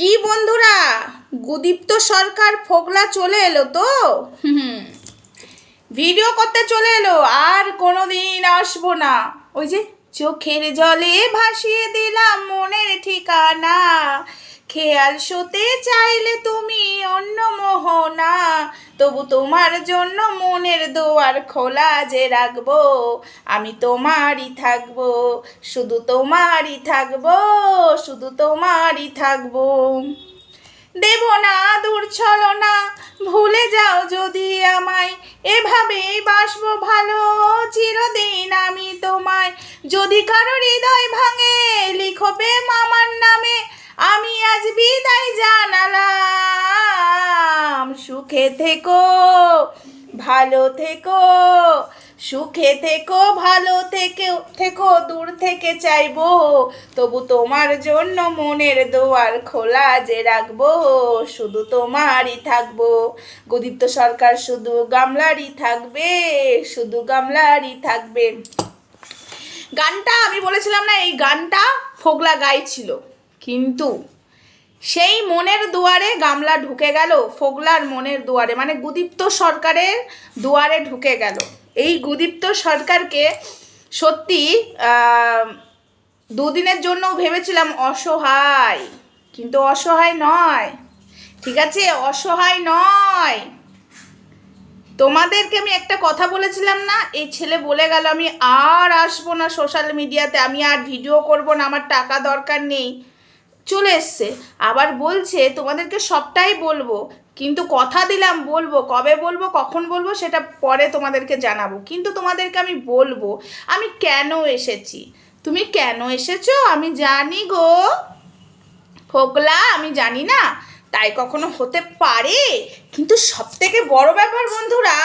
কি বন্ধুরা? গুদীপ্ত সরকার ফোগলা চলে এলো তো? ভিডিও করতে চলে এলো, আর কোনো দিন আসব না। ওই যে চোখের জলে ভাসিয়ে দিলাম মনের ঠিকানা। খেয়াল শোতে চাইলে তুমি অন্য মোহনা। তবু তোমার জন্য মনের দোয়ার খোলা যে রাখব, আমি তোমারই থাকব। শুধু তোমারই থাকব, শুধু তোমারই থাকব। দেব না দূর ছলো না ভুলে যাও যদি আমায়। এভাবেই বাসব ভালো, চিরদিন আমি তোমায়। যদি কারও হৃদয় ভাঙে, লিখো প্রেম আমার নামে। আমি আজ বিদায় জানালাম। সুখে থেকো, ভালো থেকো, সুখে থেকো, ভালো থেকে থেকো, দূর থেকে চাইব। তবু তোমার জন্য মনের দোয়ার খোলা যে রাখব, শুধু তোমারই থাকব। গুদীপ্ত সরকার শুধু গামলারই থাকবে, শুধু গামলারই থাকবে। গানটা আমি বলেছিলাম না, এই গানটা ফোগলা গাইছিল কিন্তু সেই মনের দুয়ারে গামলা ঢুকে গেল, ফোগলার মনের দুয়ারে মানে গুদীপ্ত সরকারের দুয়ারে ঢুকে গেল। এই গুদীপ্ত সরকারকে সত্যি দুদিনের জন্য ভেবেছিলাম অসহায়, কিন্তু অসহায় নয়। ঠিক আছে, অসহায় নয়। তোমাদেরকে আমি একটা কথা বলেছিলাম না, এই ছেলে বলে গেল, আমি আর আসব না সোশ্যাল মিডিয়াতে আমি আর ভিডিও করব না, আমার টাকা দরকার নেই। চলে এসছে। আবার বলছে, তোমাদেরকে সবটাই বলব, কিন্তু কথা দিলাম বলব, কবে বলব, কখন বলব, সেটা পরে তোমাদেরকে জানাব। কিন্তু তোমাদেরকে আমি বলব, আমি কেন এসেছি? তুমি কেন এসেছ? আমি জানি গো। ফোকলা, আমি জানি না। তাই কখনো হতে পারে? কিন্তু সব থেকে বড় ব্যাপার বন্ধুরা,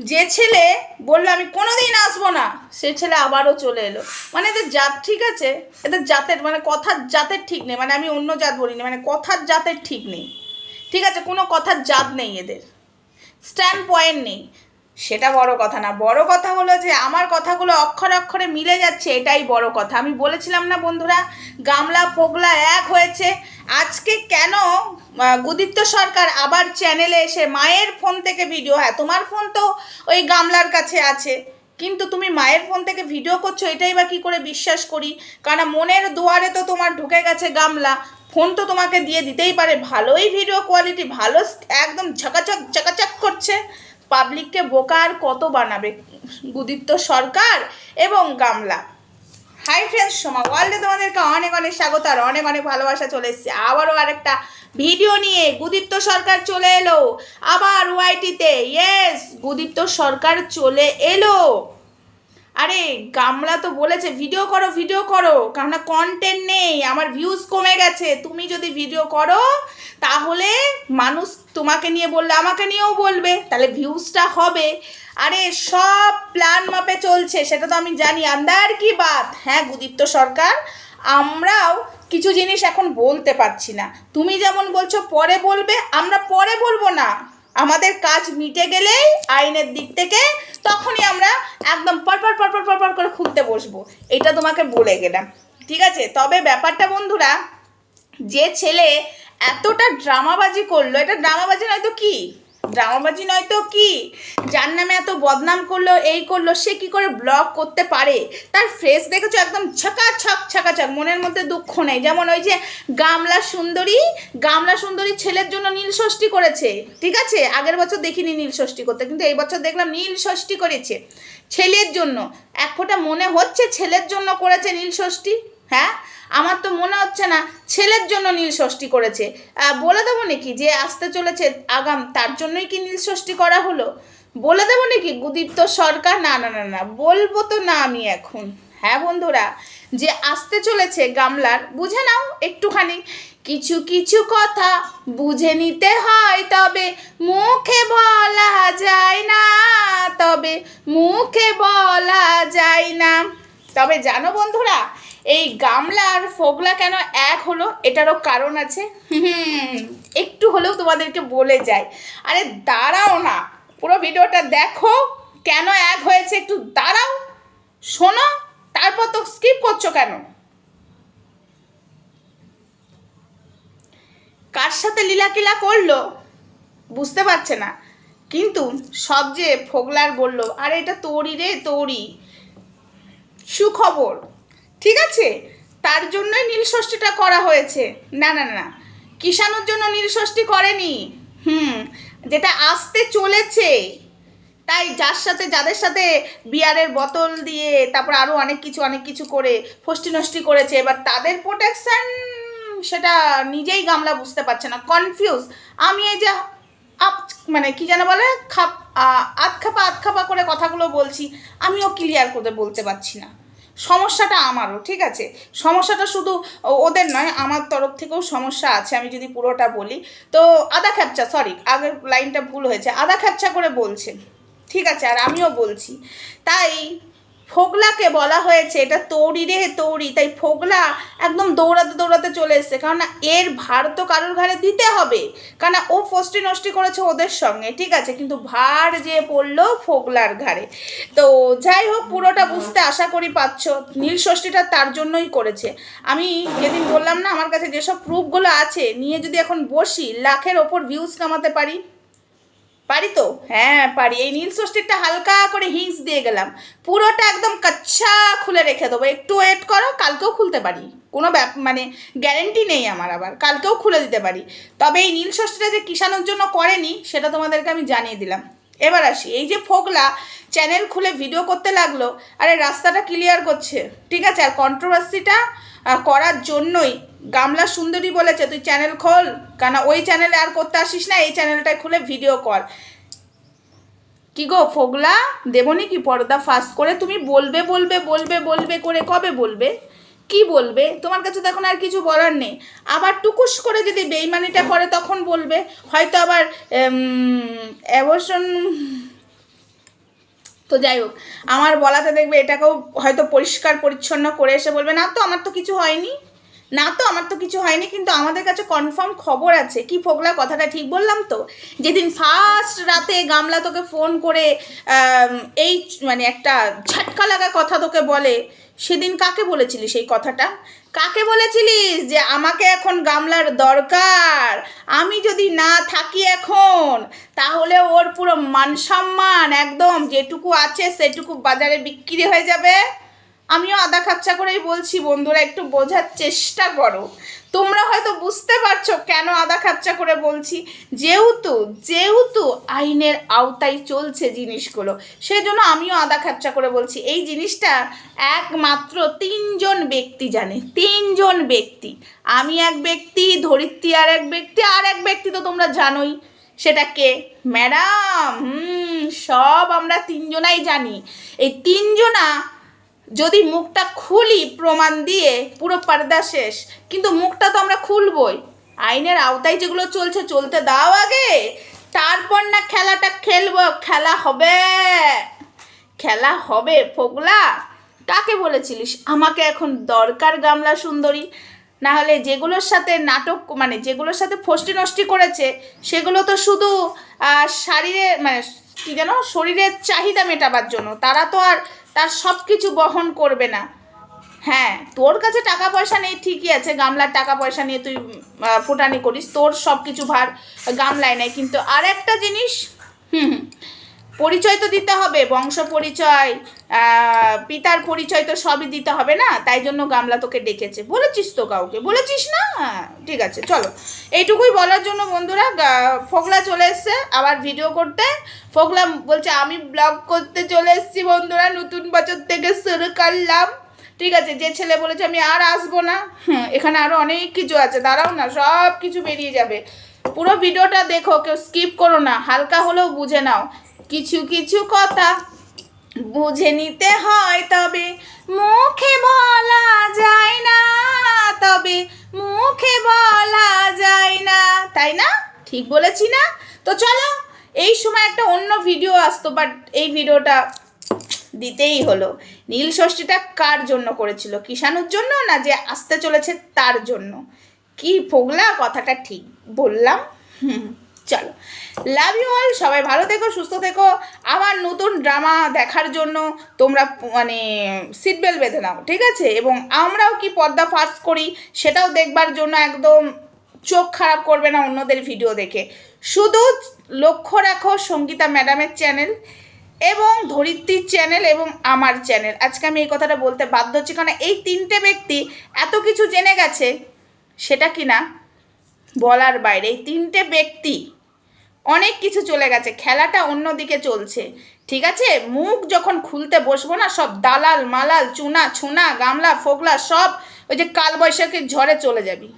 যে ছেলে বলল, আমি কোনো দিন আসব না, সে ছেলে আবারও চলে এলো। মানে এদের জাত ঠিক আছে? এদের জাতের মানে কথার জাতের ঠিক নেই। মানে আমি অন্য জাত বলিনি মানে কথার জাতের ঠিক নেই। ঠিক আছে? কোনো কথার জাত নেই এদের। স্ট্যান্ড পয়েন্ট নেই। সেটা বড় কথা না। বড় কথা হলো যে, আমার কথাগুলো অক্ষর অক্ষরে মিলে যাচ্ছে, এটাই বড় কথা। আমি বলেছিলাম না বন্ধুরা, গামলা ফোগলা এক হয়েছে। আজকে কেন গুদীপ্ত সরকার আবার চ্যানেলে এসে মায়ের ফোন থেকে ভিডিও হ্যাঁ তোমার ফোন তো ওই গামলার কাছে আছে, কিন্তু তুমি মায়ের ফোন থেকে ভিডিও করছ, এটাই বা কী করে বিশ্বাস করি? কারণ মনের দুয়ারে তো তোমার ঢুকে গেছে গামলা, ফোন তো তোমাকে দিয়ে দিতেই পারে। ভালোই ভিডিও কোয়ালিটি ভালো একদম ঝকাচক চকাচক করছে। পাবলিককে বোকা আর কত বানাবে? গুদীপ্ত সরকার এবং গামলা। হাই ফ্রেন্ডস সোমা ওয়ার্ল্ডে তোমাদেরকে অনেক অনেক স্বাগত আর অনেক অনেক ভালোবাসা চলে এসেছে। আবারও আরেকটা ভিডিও নিয়ে গুদীপ্ত সরকার চলে এলো। আবার ওয়াইটিতে ইয়েস গুদীপ্ত সরকার চলে এলো। আরে, গামলা তো বলেছে ভিডিও করো ভিডিও করো। কেননা কন্টেন্ট নেই, আমার ভিউজ কমে গেছে। তুমি যদি ভিডিও করো, তাহলে মানুষ তোমাকে নিয়ে বললে আমাকে নিয়েও বলবে, তাহলে ভিউজটা হবে। আরে সব প্ল্যান মাপে চলছে, সেটা তো আমি জানি। আন্দার কি বাত? হ্যাঁ গুদীপ্ত সরকার, আমরাও কিছু জিনিস এখন বলতে পারছি না। তুমি যেমন বলছো, পরে বলবে, আমরা পরে বলব না। আমাদের কাজ মিটে গেলেই, আইনের দিক থেকে তখনই আমরা একদম পরপর পরপর পরপর করে খুঁজতে বসবো। এটা তোমাকে বলে গেলাম। ঠিক আছে? তবে ব্যাপারটা বন্ধুরা, যে ছেলে এতটা ড্রামাবাজি করল, এটা ড্রামাবাজি নয়তো কি? ড্রামাবাজি নয়তো কি? যার নামে এত বদনাম করল, এই করল, সে কি করে ব্লগ করতে পারে? তার ফ্রেস দেখেছ একদম ছকাছক ছকাছক, মনের মধ্যে দুঃখ নেই। যেমন ওই যে গামলা সুন্দরী গামলা সুন্দরী ছেলের জন্য নীল ষষ্ঠী করেছে, ঠিক আছে? আগের বছর দেখিনি নীল ষষ্ঠী করতে, কিন্তু এই বছর দেখলাম নীল ষষ্ঠী করেছে, ছেলের জন্য। এক ফোঁটা মনে হচ্ছে ছেলের জন্য করেছে নীল ষষ্ঠী হ্যাঁ? আমার তো মনে হচ্ছে না ছেলের জন্য নীল ষষ্ঠী করেছে। বলে দেবো নাকি যে আসতে চলেছে আগাম, তার জন্যই কি নীল ষষ্ঠী করা হলো? বলে দেবো নাকি গুদীপ্ত সরকার? না না না না, বলব তো না আমি এখন। হ্যাঁ বন্ধুরা, যে আসতে চলেছে গামলার, বুঝে নাও একটুখানি। কিছু কিছু কথা বুঝে নিতে হয় তবে, মুখে বলা যায় না, তবে মুখে বলা যায় না। তবে জানো বন্ধুরা এই গামলা আর ফোগলা কেন এক হলো? এটারও কারণ আছে। হুম, একটু হলেও তোমাদেরকে বলে যাই। আরে দাঁড়াও না, পুরো ভিডিওটা দেখো, কেন এক হয়েছে একটু দাঁড়াও, শোনো, তারপর তো স্কিপ করছ কেন? কার সাথে লীলাকিলা করল? বুঝতে পারছে না। কিন্তু সব ফোগলার বলল, আরে এটা তোরই রে, তোরই। সুখবর। ঠিক আছে? তার জন্যই নীল ষষ্ঠীটা করা হয়েছে। না না না কিষাণুর জন্য নীল ষষ্ঠী করেনি। হুম, যেটা আসতে চলেছে। তাই যার সাথে, যাদের সাথে বিয়ারের বোতল দিয়ে তারপর আরও অনেক কিছু অনেক কিছু করে ফষ্টি নষ্টি করেছে, এবার তাদের প্রোটেকশান সেটা নিজেই গামলা বুঝতে পারছে না। কনফিউজ আমি এই যে আপ মানে কি যেন বলে, খাপ, আ- আধ খাপা আধ খাপা করে কথাগুলো বলছি, আমিও ক্লিয়ার করে বলতে পারছি না। সমস্যাটা আমারও, ঠিক আছে? সমস্যাটা শুধু ওদের নয়, আমার তরফ থেকেও সমস্যা আছে, আমি যদি পুরোটা বলি। তো আদা খ্যাপচা সরি আগের লাইনটা ভুল হয়েছে আদা খ্যাপচা করে বলছে ঠিক আছে? আর আমিও বলছি। তাই ফোগলাকে বলা হয়েছে, এটা তৌরি রে, তৌরি। তাই ফোগলা একদম দৌড়াতে দৌড়াতে চলে এসছে। কেননা এর ভার তো কারোর ঘাড়ে দিতে হবে। কেননা ও ফষ্টি নষ্টি করেছে ওদের সঙ্গে, ঠিক আছে? কিন্তু ভার যে পড়ল ফোগলার ঘাড়ে। তো যাই হোক, পুরোটা বুঝতে আশা করি পাচ্ছ নীল ষষ্ঠীটা তার জন্যই করেছে। আমি যেদিন বললাম না, আমার কাছে যেসব প্রুফগুলো আছে, নিয়ে যদি এখন বসি, লাখের ওপর ভিউজ কামাতে পারি। পারি তো? হ্যাঁ পারি। এই নীল ষষ্ঠীরটা হালকা করে হিংস দিয়ে গেলাম। পুরোটা একদম কাচ্চা খুলে রেখে দেবো। একটু ওয়েট করো, কালকেও খুলতে পারি। কোনো মানে গ্যারেন্টি নেই আমার আবার। কালকেও খুলে দিতে পারি। তবে এই নীল ষষ্ঠীটা যে কিষানোর জন্য করেনি, সেটা তোমাদেরকে আমি জানিয়ে দিলাম। এবার আসি। এই যে ফোগলা চ্যানেল খুলে ভিডিও করতে লাগল, আরে রাস্তাটা ক্লিয়ার করছে। ঠিক আছে, আর কন্ট্রোভার্সিটা করার জন্যই গামলা সুন্দরী বলেছে, তুই চ্যানেল খোল কেন ওই চ্যানেলে আর করতে আসিস না, এই চ্যানেলটায় খুলে ভিডিও কর। কি গো, ফোগলা? দেবনি কি পর্দা ফাঁস করে তুমি বলবে বলবে বলবে বলবে, করে কবে বলবে? কি বলবে? তোমার কাছে তো এখন আর কিছু বলার নেই। আবার টুকুস করে যদি বেইমানিটা করে, তখন বলবে। হয়তো আবার অ্যাবর্শন তো যাই হোক, আমার বলাতে দেখবে এটাকেও হয়তো পরিষ্কার পরিচ্ছন্ন করে এসে বলবে, না তো, আমার তো কিছু হয়নি। না তো, আমার তো কিছু হয়নি, কিন্তু আমাদের কাছে কনফার্ম খবর আছে। কি ফোগলা কথাটা ঠিক বললাম তো? যেদিন ফার্স্ট রাতে গামলা তোকে ফোন করে এই মানে একটা ঝাটকা লাগা কথা তোকে বলে সেদিন কাকে বলেছিলি সেই কথাটা? কাকে বলেছিলিস যে আমাকে এখন গামলার দরকার? আমি যদি না থাকি এখন, তাহলে ওর পুরো মান সম্মান একদম যেটুকু আছে সেটুকু বাজারে বিক্রি হয়ে যাবে। আমিও আদা খাচ্চা করেই বলছি, বন্ধুরা, একটু বোঝার চেষ্টা করো। তোমরা হয়তো বুঝতে পারছ কেন আদা খাচ্চা করে বলছি। যেহেতু যেহেতু আইনের আওতায় চলছে জিনিসগুলো, সেজন্য আমিও আদা খাচ্চা করে বলছি। এই জিনিসটা একমাত্র তিনজন ব্যক্তি জানে, তিনজন ব্যক্তি। আমি এক ব্যক্তি, ধরিত্রী আর এক ব্যক্তি, আর এক ব্যক্তি তো তোমরা জানোই। সেটা কে? ম্যাডাম। হুম, সব আমরা তিনজনাই জানি। এই তিনজনা যদি মুখটা খুলি প্রমাণ দিয়ে পুরো পর্দা শেষ, কিন্তু মুখটা তো আমরা খুলবই। আইনের আওতায় যেগুলো চলছে, চলতে দাও আগে। তারপর না খেলাটা খেলব, খেলা হবে। খেলা হবে, ফোগলা। কাকে বলেছিলিস? আমাকে এখন দরকার গামলা সুন্দরী। না হলে যেগুলোর সাথে নাটক মানে যেগুলোর সাথে ফষ্টি নষ্টি করেছে, সেগুলো তো শুধু শারীরে মানে কী যেন, শরীরের চাহিদা মেটাবার জন্য। তারা তো আর তার সব কিছু বহন করবে না। হ্যাঁ তোর কাছে টাকা পয়সা নেই ঠিকই আছে গামলার টাকা পয়সা নিয়ে তুই ফোটানি করিস তোর সব কিছু ভার গামলায় নেয় কিন্তু আর একটা জিনিস হুম হুম, পরিচয় তো দিতে হবে বংশ পরিচয় পিতার পরিচয় তো সবই দিতে হবে না? তাই জন্য গামলা তোকে ডেকেছে। বলেছিস তো কাউকে বলেছিস না? হ্যাঁ, ঠিক আছে চলো। এইটুকুই বলার জন্য বন্ধুরা ফোগলা চলে এসছে আবার ভিডিও করতে। ফোগলা বলছে আমি ব্লগ করতে চলে এসেছি বন্ধুরা নতুন বছর থেকে শুরু করলাম। ঠিক আছে যে ছেলে বলেছে আমি আর আসব না। হুম, এখানে আরও অনেক কিছু আছে দাঁড়াও না সব কিছু বেরিয়ে যাবে। পুরো ভিডিওটা দেখো কেউ স্কিপ করো না হালকা হলেও বুঝে নাও। কিছু কিছু কথা বুঝে নিতে হয় তবে মুখে বলা যায় না, তবে মুখে বলা যায় না। তাই না? ঠিক বলেছি না? তো চলো, এই সময় একটা অন্য ভিডিও আসতো বাট এই ভিডিওটা দিতেই হলো। নীল ষষ্ঠীটা কার জন্য করেছিল? কিষাণুর জন্য না যে আসতে চলেছে তার জন্য? কি ফোগলা? কথাটা ঠিক বললাম। হুম। চলো। লাভ ইউ অল সবাই ভালো থেকো, সুস্থ থেকো। আমার নতুন ড্রামা দেখার জন্য তোমরা মানে সিট বেল্ট বেঁধে নাও, ঠিক আছে? এবং আমরাও কি পর্দা ফার্স করি সেটাও দেখবার জন্য একদম চোখ খারাপ করবে না অন্যদের ভিডিও দেখে। শুধু লক্ষ্য রাখো সঙ্গীতা ম্যাডামের চ্যানেল এবং ধরিত্রীর চ্যানেল এবং আমার চ্যানেল আজকে আমি এই কথাটা বলতে বাধ্য হচ্ছি কারণ এই তিনটে ব্যক্তি এত কিছু জেনে গেছে, সেটা কি না বলার বাইরে। এই তিনটে ব্যক্তি অনেক কিছু চলে গেছে, খেলাটা অন্যদিকে চলছে। ঠিক আছে? মুখ যখন খুলতে বসবো না, সব দালাল, মালাল, চুনা, ছুনা, গামলা, ফোগলা, সব ওই যে কালবৈশাখীর ঝড়ে চলে যাবি।